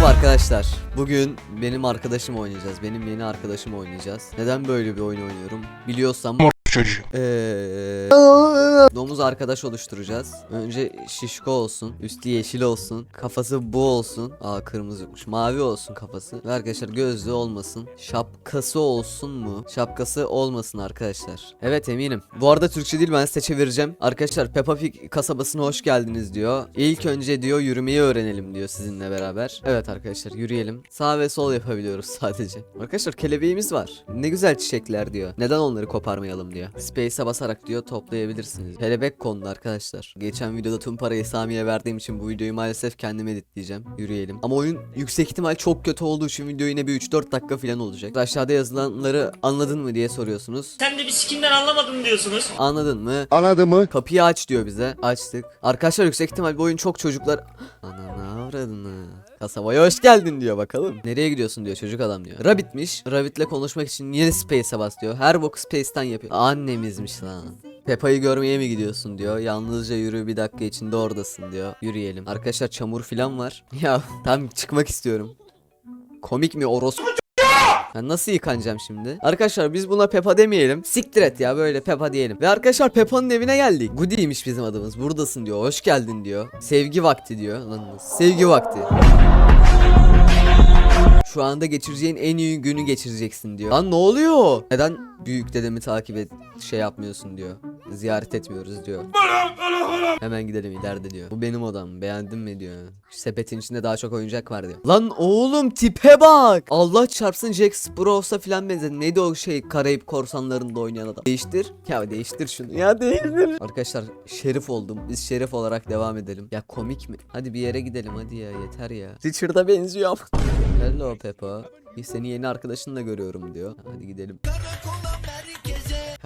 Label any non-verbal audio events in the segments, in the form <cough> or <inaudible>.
Merhaba arkadaşlar. Bugün benim arkadaşım oynayacağız. Benim yeni arkadaşım oynayacağız. Neden böyle bir oyun oynuyorum? Biliyorsam çocuğu. Eee domuz arkadaş oluşturacağız. Önce şişko olsun, üstü yeşil olsun, kafası bu olsun. Aa kırmızıymış. Mavi olsun kafası. Ve arkadaşlar gözlü olmasın. Şapkası olsun mu? Şapkası olmasın arkadaşlar. Evet eminim. Bu arada Türkçe değil ben size çevireceğim. Arkadaşlar Peppa Pig kasabasına hoş geldiniz diyor. İlk önce diyor yürümeyi öğrenelim diyor sizinle beraber. Evet arkadaşlar yürüyelim. Sağ ve sol yapabiliyoruz <laughs> sadece. Arkadaşlar kelebeğimiz var. Ne güzel çiçekler diyor. Neden onları koparmayalım diyor. Space'e basarak diyor toplayabilirsiniz. Kelebek kondu arkadaşlar. Geçen videoda tüm parayı Sami'ye verdiğim için bu videoyu maalesef kendim editleyeceğim. Yürüyelim. Ama oyun yüksek ihtimal çok kötü olduğu için video yine bir 3-4 dakika falan olacak. Aşağıda yazılanları anladın mı diye soruyorsunuz. Sen de bir sikimden anlamadın diyorsunuz. Anladın mı? Anladı mı? Kapıyı aç diyor bize. Açtık. Arkadaşlar yüksek ihtimal bu oyun çok çocuklar... Ananı avradını. Kasabaya hoş geldin diyor bakalım. Nereye gidiyorsun diyor çocuk adam diyor. Rabbitmiş. Rabbit'le konuşmak için yine Space'e bas diyor. Her boku Space'ten yapıyor. Annemizmiş lan. Peppa'yı görmeye mi gidiyorsun diyor. Yalnızca yürü bir dakika içinde oradasın diyor. Yürüyelim. Arkadaşlar çamur filan var. <laughs> Ya tam çıkmak istiyorum. Komik mi orospu ben nasıl yıkanacağım şimdi? Arkadaşlar biz buna Peppa demeyelim. Siktir et ya böyle Peppa diyelim. Ve arkadaşlar Peppa'nın evine geldik. Goody'ymiş bizim adımız. Buradasın diyor. Hoş geldin diyor. Sevgi vakti diyor. Lan sevgi vakti. Şu anda geçireceğin en iyi günü geçireceksin diyor. Lan ne oluyor? Neden büyük dedemi takip et şey yapmıyorsun diyor. Ziyaret etmiyoruz diyor. Hemen gidelim ileride diyor. Bu benim odam. Beğendin mi diyor. Sepetin içinde daha çok oyuncak var diyor. Lan oğlum tipe bak. Allah çarpsın Jack Sparrows'a filan benzedi. Neydi o şey Karayip korsanlarında oynayan adam. Değiştir. Ya değiştir şunu. Ya değiştir. Arkadaşlar şerif oldum. Biz şerif olarak devam edelim. Ya komik mi? Hadi bir yere gidelim hadi ya yeter ya. Richard'a benziyor. Hello Peppa. Seni yeni arkadaşınla görüyorum diyor. Hadi gidelim.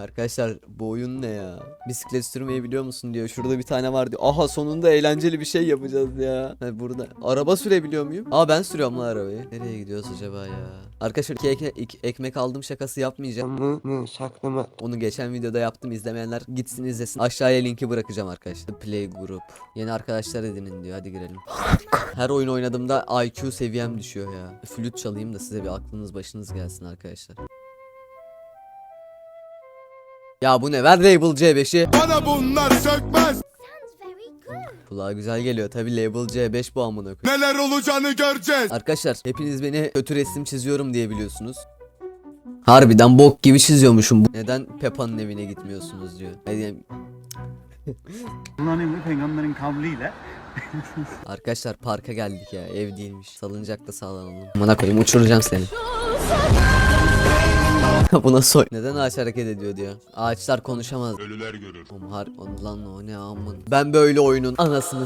Arkadaşlar bu oyun ne ya? Bisiklet sürmeyi biliyor musun diyor. Şurada bir tane var diyor. Aha sonunda eğlenceli bir şey yapacağız ya. Ha, burada. Araba sürebiliyor muyum? Aa ben sürüyorum lan arabayı. Nereye gidiyoruz acaba ya? Arkadaşlar iki ek- ekmek aldım şakası yapmayacağım. Mı mı saklama. Onu geçen videoda yaptım. İzlemeyenler gitsin izlesin. Aşağıya linki bırakacağım arkadaşlar. Play Group. Yeni arkadaşlar edinin diyor. Hadi girelim. Her oyun oynadığımda IQ seviyem düşüyor ya. Flüt çalayım da size bir aklınız başınız gelsin arkadaşlar. Ya bu ne? Ver Label C5'i. Bana bunlar sökmez. Kulağa güzel geliyor. Tabi Label C5 bu amına koyayım. Neler olacağını göreceğiz. Arkadaşlar hepiniz beni kötü resim çiziyorum diye biliyorsunuz. Harbiden bok gibi çiziyormuşum. Neden Peppa'nın evine gitmiyorsunuz diyor. Ne diyeyim? Hakk'ın ve peygamberin kavliyle <laughs> Arkadaşlar parka geldik ya ev değilmiş. Salıncakta sağlanalım. Amına koyayım uçuracağım seni. <laughs> Buna soy. Neden ağaç hareket ediyor diyor. Ağaçlar konuşamaz. Ölüler görür. Oğlum har lan o ne amın. Ben böyle oyunun anasını